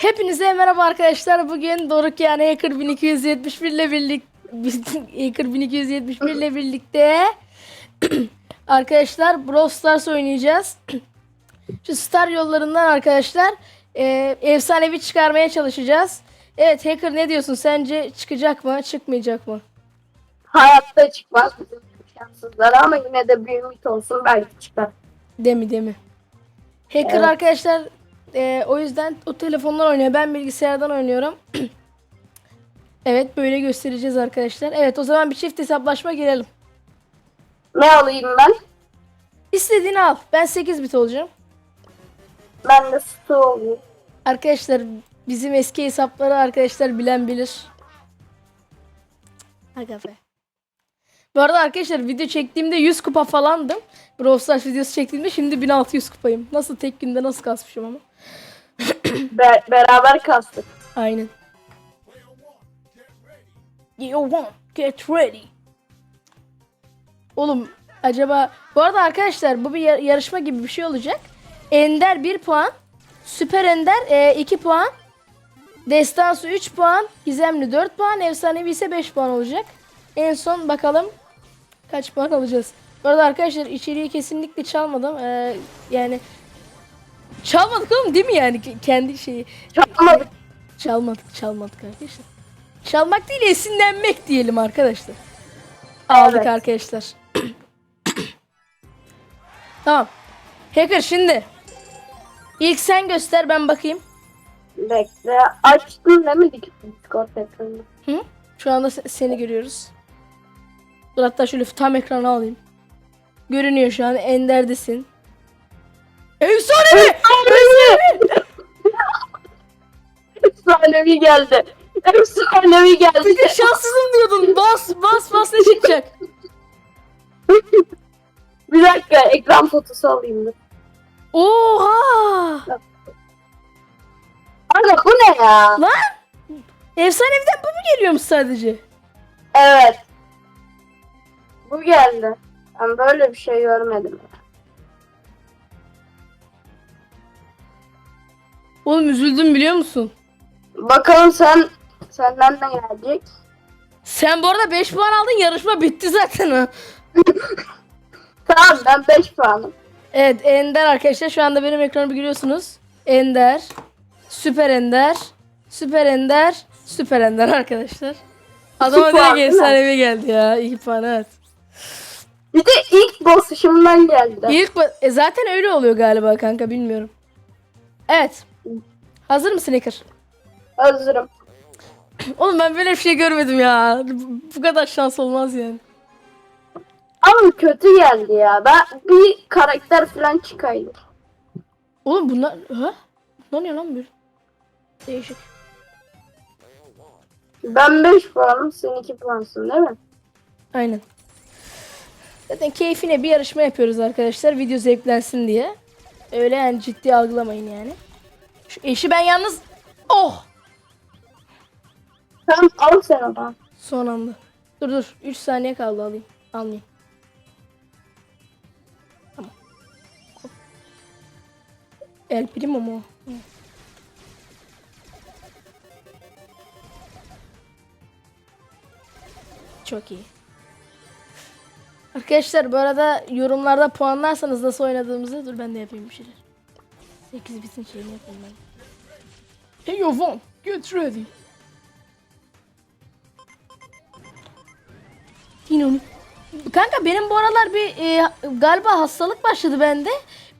Hepinize merhaba arkadaşlar. Bugün Doruk yani Hacker 1271 ile birlik Hacker 1271 ile birlikte arkadaşlar Brawl Stars oynayacağız. Şu star yollarından arkadaşlar e, efsanevi çıkarmaya çalışacağız. Evet Hacker ne diyorsun? Sence çıkacak mı? Çıkmayacak mı? Hayatta çıkmaz bizim şanssızlar ama yine de bir ümit olsun belki çıkar. Demi demi. Hacker Evet. arkadaşlar e, o yüzden o telefondan oynuyor. Ben bilgisayardan oynuyorum. evet böyle göstereceğiz arkadaşlar. Evet o zaman bir çift hesaplaşma girelim. Ne alayım ben? İstediğini al. Ben 8 bit olacağım. Ben de Stu olayım. Arkadaşlar bizim eski hesapları arkadaşlar bilen bilir. Aga be. Bu arada arkadaşlar video çektiğimde 100 kupa falandım. Brawl Stars videosu çektiğimde şimdi 1600 kupayım. Nasıl tek günde nasıl kasmışım ama. Be- beraber kastık. Aynen. You want get ready. Oğlum acaba bu arada arkadaşlar bu bir yar- yarışma gibi bir şey olacak. Ender 1 puan, Süper Ender 2 puan, Destansı 3 puan, Gizemli 4 puan, Efsanevi ise 5 puan olacak. En son bakalım kaç puan alacağız. Bu arada arkadaşlar içeriği kesinlikle çalmadım. Ee, yani çalmadık oğlum değil mi yani Ke- kendi şeyi. Çalmadık. Çalmadık, çalmadık arkadaşlar. Çalmak değil, esinlenmek diyelim arkadaşlar. Aldık Evet. arkadaşlar. tamam. Hacker şimdi. İlk sen göster ben bakayım. Bekle. Açtın değil mi Discord ekranını? Hı? Şu anda se- seni görüyoruz. Dur hatta şöyle tam ekrana alayım. Görünüyor şu an Ender'desin. Efsanevi! Efsanevi! Efsanevi geldi. Efsanevi geldi. Bir de şanssızım diyordun. Bas bas bas ne çıkacak? Bir dakika ekran fotosu alayım dur. Oha! Aga bu ne ya? Lan! Efsaneviden bu mu geliyormuş sadece? Evet. Bu geldi. Ben böyle bir şey görmedim. Oğlum üzüldüm biliyor musun? Bakalım sen senden ne gelecek? Sen bu arada 5 puan aldın yarışma bitti zaten ha. Tamam ben 5 puanım. Evet Ender arkadaşlar şu anda benim ekranımı görüyorsunuz. Ender, Süper Ender, Süper Ender, Süper Ender arkadaşlar. Adama direkt efsanevi geldi ya. 2 puan evet. Bir de ilk boss'uşumdan geldi. İlk ba- e, zaten öyle oluyor galiba kanka bilmiyorum. Evet. Hazır mısın Hacker? Hazırım. Oğlum ben böyle bir şey görmedim ya. Bu- Bu kadar şans olmaz yani. Ama kötü geldi ya. Ben bir karakter falan çıkaydı. Oğlum bunlar... Ha? Bunlar ne lan böyle? Değişik. Ben 5 puanım, sen 2 puansın değil mi? Aynen. Zaten keyfine bir yarışma yapıyoruz arkadaşlar. Video zevklensin diye. Öyle yani ciddi algılamayın yani. Şu eşi ben yalnız... Oh! Tamam al sen onu. Son anda. Dur dur. 3 saniye kaldı alayım. Almayayım. Tamam. El primo mu? Çok iyi. Arkadaşlar bu arada yorumlarda puanlarsanız nasıl oynadığımızı dur ben de yapayım bir şeyler. 8 bitin şeyini yapayım ben. Hey Yovan, get ready. Yine onu. Kanka benim bu aralar bir e, galiba hastalık başladı bende.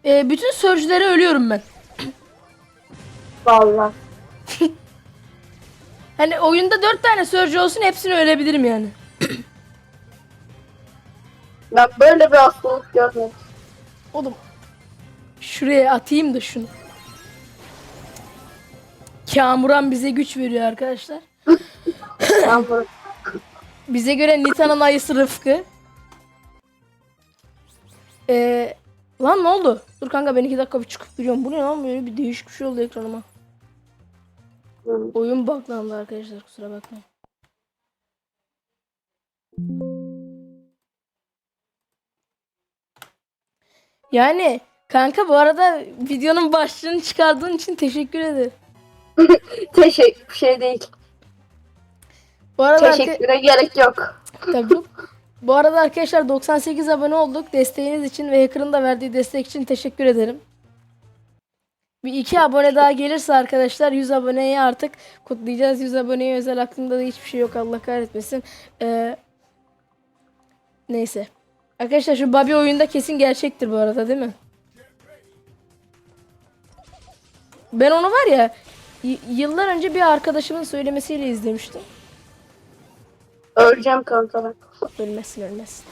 E, bütün sörcülere ölüyorum ben. Vallahi. Hani oyunda 4 tane sörcü olsun hepsini ölebilirim yani. Ben böyle bir hastalık görmedim. Oğlum şuraya atayım da şunu. Kamuran bize güç veriyor arkadaşlar. Bize göre Nita'nın ayısı Rıfkı. Ee, lan ne oldu? Dur kanka ben iki dakika bir çıkıp giriyorum. Bu ne lan böyle bir değişik bir şey oldu ekranıma. Oyun buglandı arkadaşlar kusura bakmayın. Yani kanka bu arada videonun başlığını çıkardığın için teşekkür ederim. Teşekkür şey değil. Bu arada, Teşekküre gerek yok. Tabii. Bu arada arkadaşlar 98 abone olduk. Desteğiniz için ve Hacker'ın da verdiği destek için teşekkür ederim. Bir iki abone daha gelirse arkadaşlar 100 aboneyi artık kutlayacağız. 100 aboneye özel aklımda da hiçbir şey yok Allah kahretmesin. Ee, neyse. Arkadaşlar şu Bobby oyunda kesin gerçektir bu arada değil mi? Ben onu var ya yıllar önce bir arkadaşımın söylemesiyle izlemiştim. Öleceğim kanka ben. Ölmezsin ölmezsin.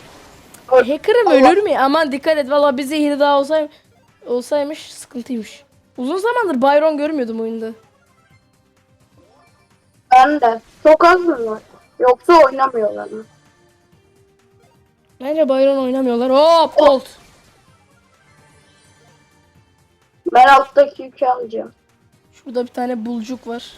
Öl- Hacker'ım Allah- ölür mü? Aman dikkat et. Valla bir zehri daha olsay olsaymış sıkıntıymış. Uzun zamandır Byron görmüyordum oyunda. Ben de. Çok az mı var? Yoksa oynamıyorlar mı? Bence Byron oynamıyorlar. Hop gold. Ben alttaki yükü alacağım. Şurada bir tane bulcuk var.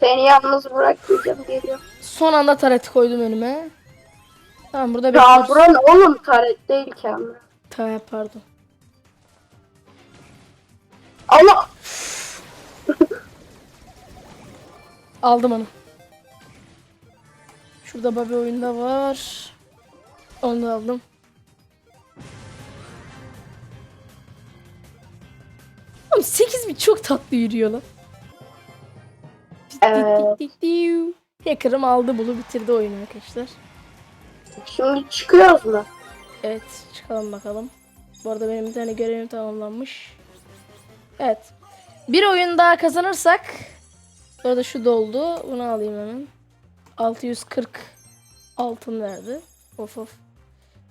Seni yalnız bırakmayacağım geliyor. Son anda tareti koydum önüme. Tamam burada Ya bekliyoruz. buran oğlum taret değil ki ama. Ta pardon. Allah! Aldım onu. Şurada Bobby oyunda var. Onu da aldım. Oğlum 8 bin çok tatlı yürüyor lan. Evet. Hacker'ım aldı bunu bitirdi oyunu arkadaşlar. Şimdi çıkıyoruz mu? Evet çıkalım bakalım. Bu arada benim bir tane görevim tamamlanmış. Evet. Bir oyun daha kazanırsak bu arada şu doldu. Bunu alayım hemen. 640 altın verdi. Of of.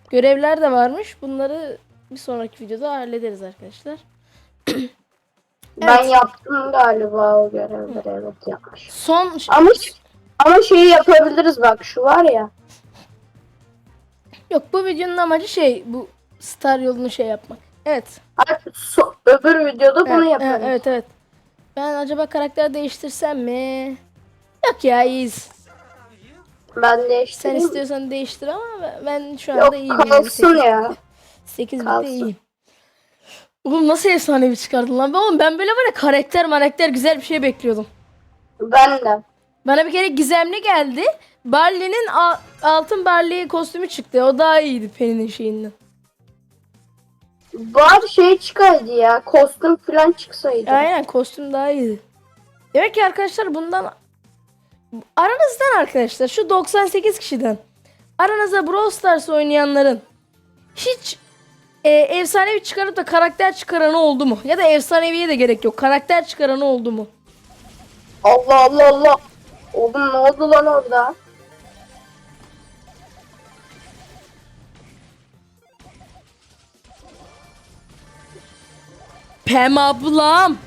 Görevler de varmış. Bunları bir sonraki videoda hallederiz arkadaşlar. Ben yaptım galiba o görevleri evet yapmış. Son Ama ama şeyi yapabiliriz bak şu var ya. yok bu videonun amacı şey bu star yolunu şey yapmak. Evet. Artık so- öbür videoda bunu Evet, yaparız. evet, evet. Ben acaba karakter değiştirsem mi? Yok ya iyiyiz. Ben Sen değiştireyim. istiyorsan değiştir ama ben- ben şu anda iyiyim. Yok kalsın ya. 8 kalsın. bitte iyiyim. Oğlum nasıl efsanevi çıkardın lan? Oğlum ben böyle var ya karakter karakter güzel bir şey bekliyordum. Ben de. Bana bir kere gizemli geldi. Barley'nin al- altın Barley kostümü çıktı. O daha iyiydi Penny'nin şeyinden. Var şey çıkaydı ya. Kostüm falan çıksaydı. Aynen kostüm daha iyiydi. Demek ki arkadaşlar bundan aranızdan arkadaşlar şu 98 kişiden aranızda Brawl Stars oynayanların hiç e, efsanevi çıkarıp da karakter çıkaranı oldu mu? Ya da efsaneviye de gerek yok. Karakter çıkaranı oldu mu? Allah Allah Allah. Oğlum ne oldu lan orada? Pem ablam.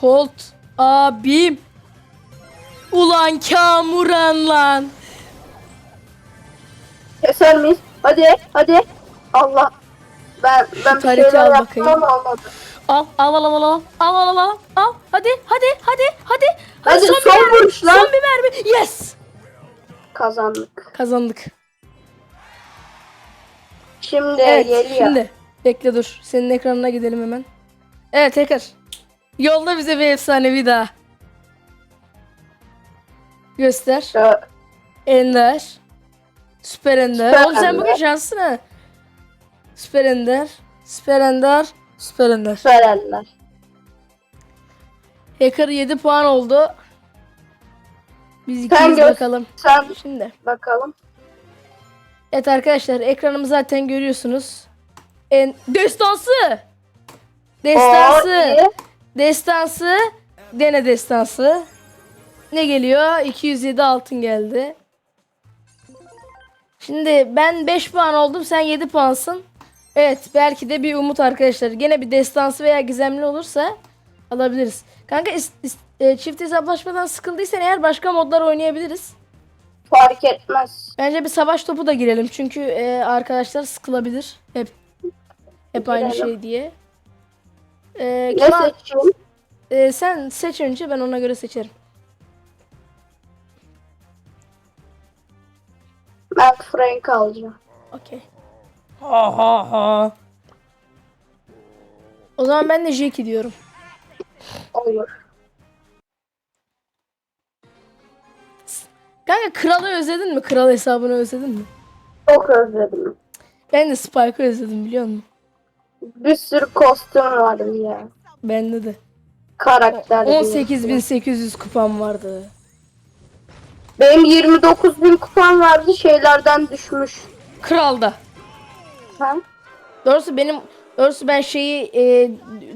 Colt abim. Ulan Kamuran lan. Keser miyiz? Hadi hadi. Allah. Ben ben bir tarihte şeyler al yaptım bakayım. ama olmadı. Al al al al al al al al al al hadi hadi hadi hadi Hadi, son, bir mermi vuruş lan. son bir mermi yes Kazandık. kazandık Şimdi evet geliyor. şimdi bekle dur senin ekranına gidelim hemen evet tekrar yolda bize bir efsanevi daha göster Ender Süper Ender Süper oğlum sen Ender. bugün şanslısın ha Süper Ender Süper Ender Süper Ender Süperenler. Hacker 7 puan oldu biz ikimiz gör- bakalım Sen şimdi bakalım. Evet arkadaşlar ekranımı zaten görüyorsunuz. En destansı. Oo, Destansı. iyi. Destansı. Dene destansı. Ne geliyor? 207 altın geldi. Şimdi ben 5 puan oldum. Sen 7 puansın. Evet belki de bir umut arkadaşlar. Gene bir destansı veya gizemli olursa alabiliriz. Kanka is- is- e, çift hesaplaşmadan sıkıldıysan eğer başka modlar oynayabiliriz. Fark etmez. Bence bir savaş topu da girelim çünkü e, arkadaşlar sıkılabilir. Hep hep aynı Girelim. şey diye. E, Ne kim seçeyim? e, sen seç önce ben ona göre seçerim. Ben Frank alacağım. Okey. Ha ha ha. O zaman ben de Jackie diyorum. Olur. Kanka kralı özledin mi? Kral hesabını özledin mi? Çok özledim. Ben de Spike'ı özledim biliyor musun? Bir sürü kostüm vardı ya. Bende de. Karakter. 18.800 kupam vardı. Benim 29 bin kupam vardı şeylerden düşmüş. Kralda. Ha? Doğrusu benim doğrusu ben şeyi e,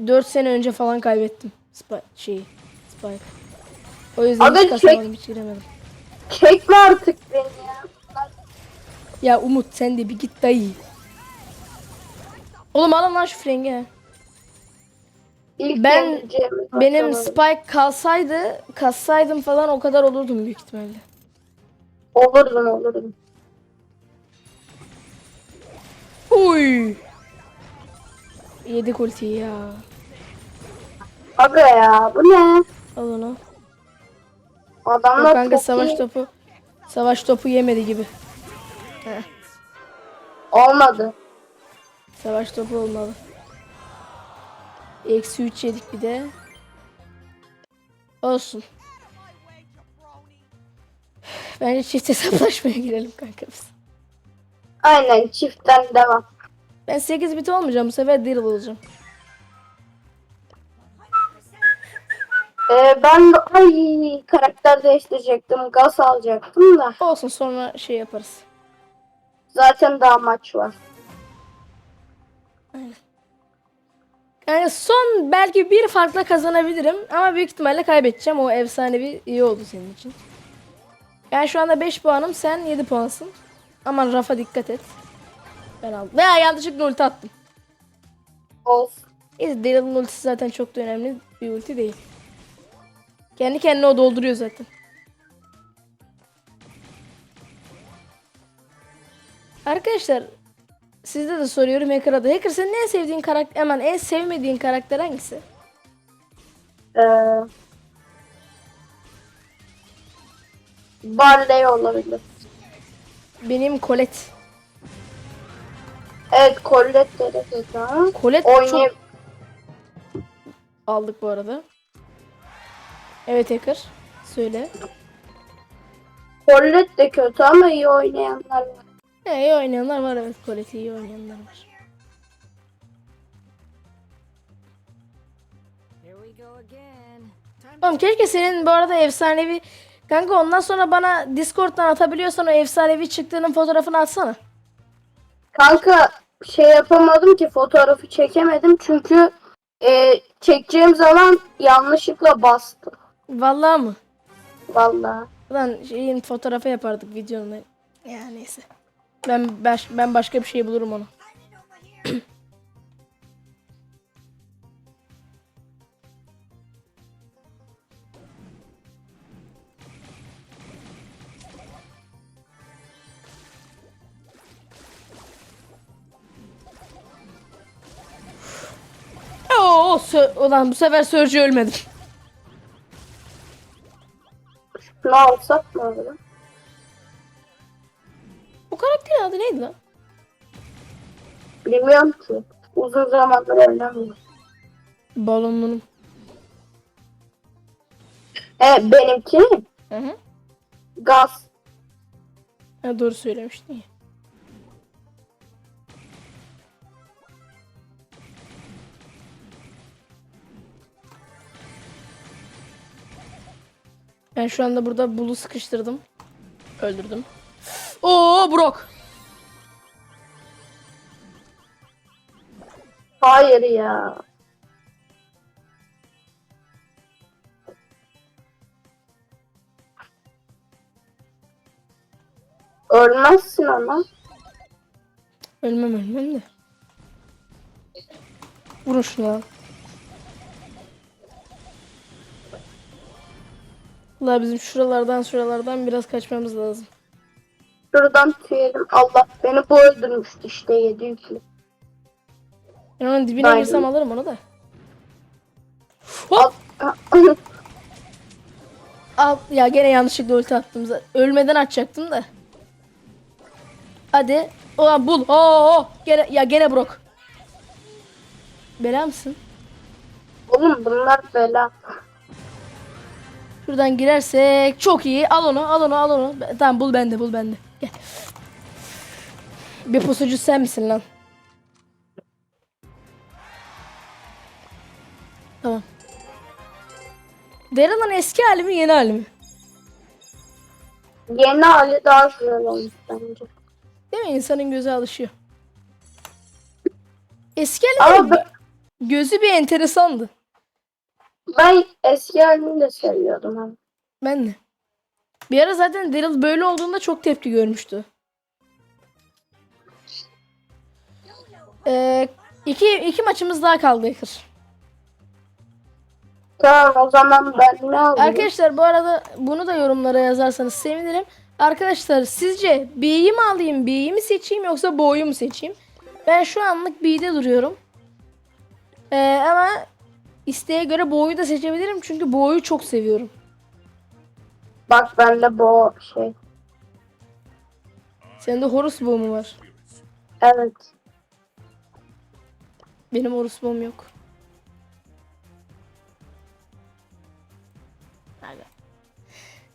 4 sene önce falan kaybettim. Spike şeyi. Spike. O yüzden Aga hiç kasamadım hiç giremedim. Çekme artık beni ya. Ya Umut sen de bir git dayı. Oğlum alın lan şu frengi. İlk Ben- Benim. Spike kalsaydı, kassaydım falan o kadar olurdum büyük ihtimalle. Olurdun olurdun. Uy. Yedik ultiyi ya. Aga ya bu ne? Al onu. Yok Adamlar kanka çok savaş iyi. topu. Savaş topu yemedi gibi. Olmadı. Savaş topu olmalı. Eksi 3 yedik bir de. Olsun. Bence çift hesaplaşmaya girelim kanka biz. Aynen çiftten devam. Ben 8 bit olmayacağım bu sefer Daryl olacağım. Ee, ben de ay karakter değiştirecektim. Gaz alacaktım da. Olsun sonra şey yaparız. Zaten daha maç var. Yani son belki bir farkla kazanabilirim ama büyük ihtimalle kaybedeceğim. O efsanevi iyi oldu senin için. Yani şu anda 5 puanım sen 7 puansın. Aman Rafa dikkat et. Ben aldım. Veya yanlışlıkla ulti attım. Olsun. Neyse Daryl'ın ultisi zaten çok da önemli bir ulti değil. Kendi kendine o dolduruyor zaten. Arkadaşlar sizde de soruyorum Hacker'a da. Hacker senin en sevdiğin karakter, hemen en sevmediğin karakter hangisi? Ee, Barley olabilir. Benim Colette. Evet de dedi ha. Colette Oynay çok aldık bu arada. Evet Hacker. Söyle. Colette de kötü ama iyi oynayanlar var. He, iyi oynayanlar var evet. Colette'i iyi oynayanlar var. Here we go again. Time Oğlum keşke senin bu arada efsanevi Kanka ondan sonra bana Discord'dan atabiliyorsan o efsanevi çıktığının fotoğrafını atsana. Kanka şey yapamadım ki fotoğrafı çekemedim çünkü e, çekeceğim zaman yanlışlıkla bastım. Vallahi mı? Vallahi. Lan şeyin fotoğrafı yapardık videonun. Ya neyse. Ben baş, ben başka bir şey bulurum onu. Oo, ulan bu sefer Surge ölmedim. Ne mı öyle? Bu karakterin adı neydi lan? Bilmiyorum ki. Uzun zamandır oynamıyorum. Balonunun. E, benimki Hı hı. gaz. Ha, doğru söylemiştin ya. Ben şu anda burada Bull'u sıkıştırdım. Öldürdüm. Oo Brock. Hayır ya. Ölmezsin ama. Ölmem ölmem de. Vurun şunu lan. Allah bizim şuralardan şuralardan biraz kaçmamız lazım. Şuradan tüyelim. Allah beni bu öldürmüştü işte yedi yüklü. Ben onun dibine Aynen. girsem alırım onu da. Hop! Al- Al ya gene yanlışlıkla ulti attım. Ölmeden açacaktım da. Hadi. Ulan bul. Oo, gene ya gene Brock. Bela mısın? Oğlum bunlar bela. Şuradan girersek çok iyi. Al onu, al onu, al onu. Tamam bul bende, bul bende. Gel. Bir pusucu sen misin lan? Tamam. Daryl'ın eski hali mi, yeni hali mi? Yeni hali daha güzel olmuş bence. Değil mi? İnsanın gözü alışıyor. Eski hali Ama gözü bir enteresandı. Ben eski halini de seviyordum. Hani. Ben de. Bir ara zaten Daryl böyle olduğunda çok tepki görmüştü. Ee, iki, iki maçımız daha kaldı Ekir. Tamam o zaman ben ne alayım? Arkadaşlar bu arada bunu da yorumlara yazarsanız sevinirim. Arkadaşlar sizce B'yi mi alayım, B'yi mi seçeyim yoksa Bo'yu mu seçeyim? Ben şu anlık B'de duruyorum. Ee, ama isteğe göre Bo'yu da seçebilirim çünkü Bo'yu çok seviyorum. Bak bende bu şey. Sende Horus Bo mu var? Evet. Benim Horus Bo'm yok.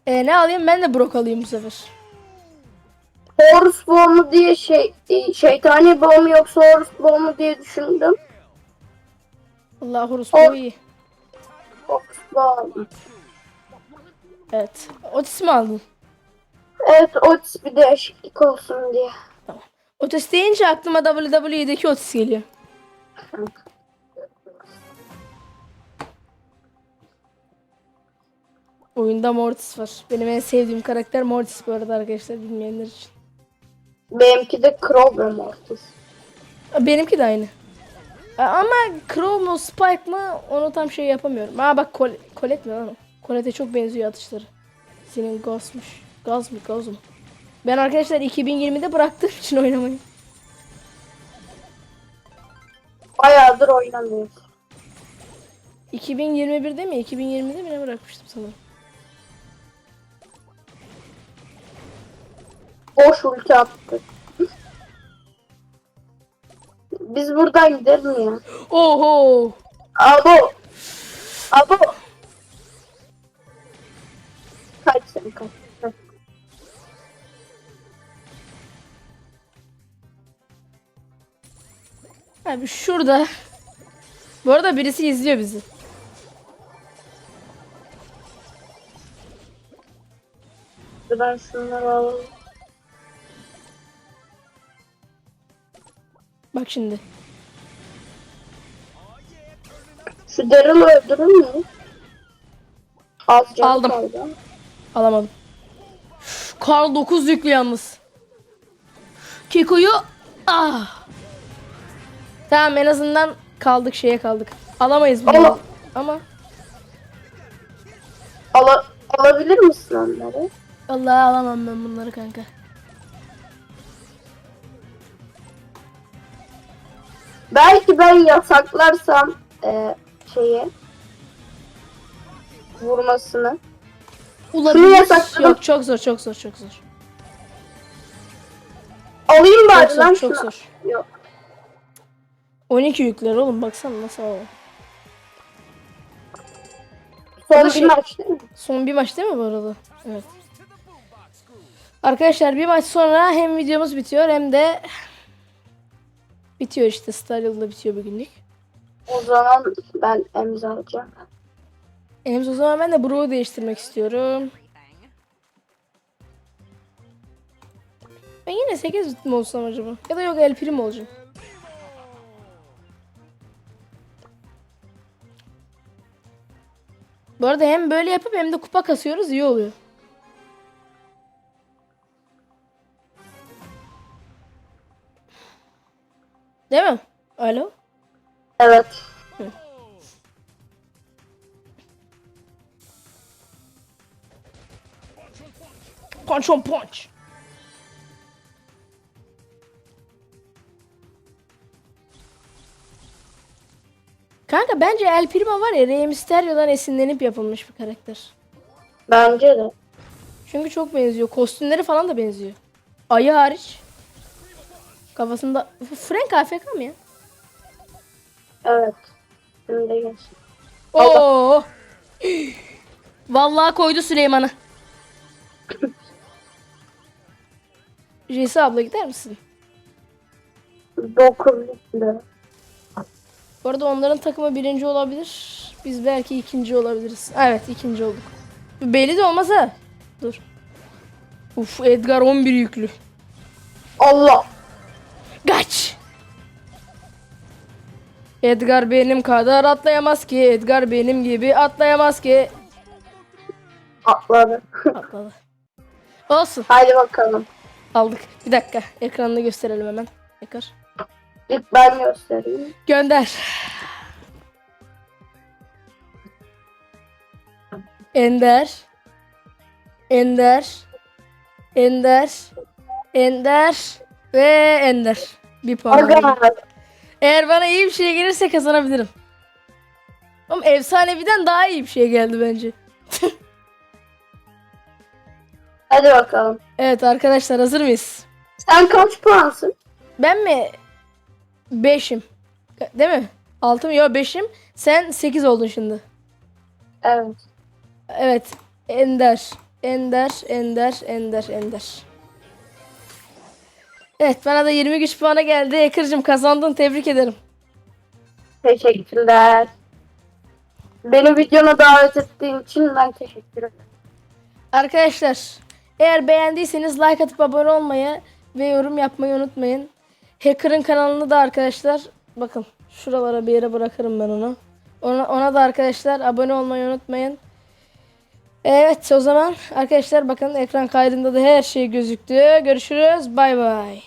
Ee, ne alayım? Ben de Brock alayım bu sefer. Horus boğumu diye şey şeytani boğumu yoksa Horus boğumu diye düşündüm. Allah Horus O- Bo iyi. Horus boğumu. Evet. Otis mi aldın? Evet Otis bir değişiklik olsun diye. Otis deyince aklıma WWE'deki Otis geliyor. Oyunda Mortis var. Benim en sevdiğim karakter Mortis bu arada arkadaşlar bilmeyenler için. Benimki de Crow ve Mortis. Benimki de aynı. A- Ama Crow mu Spike mı onu tam şey yapamıyorum. Ha bak Col Colette mi lan o? Colette'e çok benziyor atışları. Senin Gaz'mış. Gaz mı Gaz mı? Ben arkadaşlar 2020'de bıraktığım için oynamayı. Bayağıdır oynamıyoruz. 2021'de mi? 2020'de mi ne bırakmıştım sanırım. Boş ulti attı. Biz buradan gidelim ya. Oho! Abo. Abo. Kaç sen kaç. kaç. Abi şurada. Bu arada birisi izliyor bizi. Ben şunları alalım. Bak şimdi. Şu Daryl'ı öldürür mü? Az canı Aldım. kaldı. Alamadım. Karl 9 yüklü yalnız. Kiko'yu ah. Tamam en azından kaldık şeye kaldık. Alamayız bunu. Ama- Ama Ala alabilir misin onları? Vallahi alamam ben bunları kanka. Belki ben yasaklarsam e, şeyi vurmasını. Olabilir. yasakladım. Yok çok zor çok zor çok zor. Alayım bari Çok lan zor çok şunu. zor. Yok. 12 yükler oğlum baksana nasıl alalım. Son bir şey- maç değil mi? Son bir maç değil mi bu arada? Evet. Arkadaşlar bir maç sonra hem videomuz bitiyor hem de bitiyor işte Star Yıldız'da bitiyor bugünlük. O zaman ben emza alacağım. Hem o zaman ben de Bro'yu değiştirmek istiyorum. Ben yine 8 mi olsam acaba? Ya da yok El Primo olacağım. Bu arada hem böyle yapıp hem de kupa kasıyoruz iyi oluyor. Değil mi? Alo? Evet. Punch on punch. Kanka bence El Primo var ya Rey Mysterio'dan esinlenip yapılmış bir karakter. Bence de. Çünkü çok benziyor. Kostümleri falan da benziyor. Ayı hariç. Kafasında... Frank AFK mı ya? Evet. Geç. Oo. Vallahi koydu Süleyman'ı. Jesi abla gider misin? 9 lira. Bu arada onların takımı birinci olabilir. Biz belki ikinci olabiliriz. Evet ikinci olduk. Belli de olmaz ha. Dur. Uf Edgar 11 yüklü. Allah. Kaç. Edgar benim kadar atlayamaz ki. Edgar benim gibi atlayamaz ki. Atladı. Atladı. Olsun. Haydi bakalım. Aldık. Bir dakika. Ekranını gösterelim hemen. Tekrar. İlk ben göstereyim. Gönder. Ender. Ender. Ender. Ender. Ve Ender. Bir puan. Aga. Eğer bana iyi bir şey gelirse kazanabilirim. Ama efsaneviden daha iyi bir şey geldi bence. Hadi bakalım. Evet arkadaşlar hazır mıyız? Sen kaç puansın? Ben mi 5'im? Değil mi? 6 mı? Yok 5'im. Sen 8 oldun şimdi. Evet. Evet. Ender. Ender, Ender, Ender, Ender. Evet bana da 20 güç puanı geldi. Ekır'cım kazandın. Tebrik ederim. Teşekkürler. Beni videona davet ettiğin için ben teşekkür ederim. Arkadaşlar eğer beğendiyseniz like atıp abone olmayı ve yorum yapmayı unutmayın. Hacker'ın kanalını da arkadaşlar bakın şuralara bir yere bırakırım ben onu. Ona, ona da arkadaşlar abone olmayı unutmayın. Evet o zaman arkadaşlar bakın ekran kaydında da her şey gözüktü. Görüşürüz. Bay bay.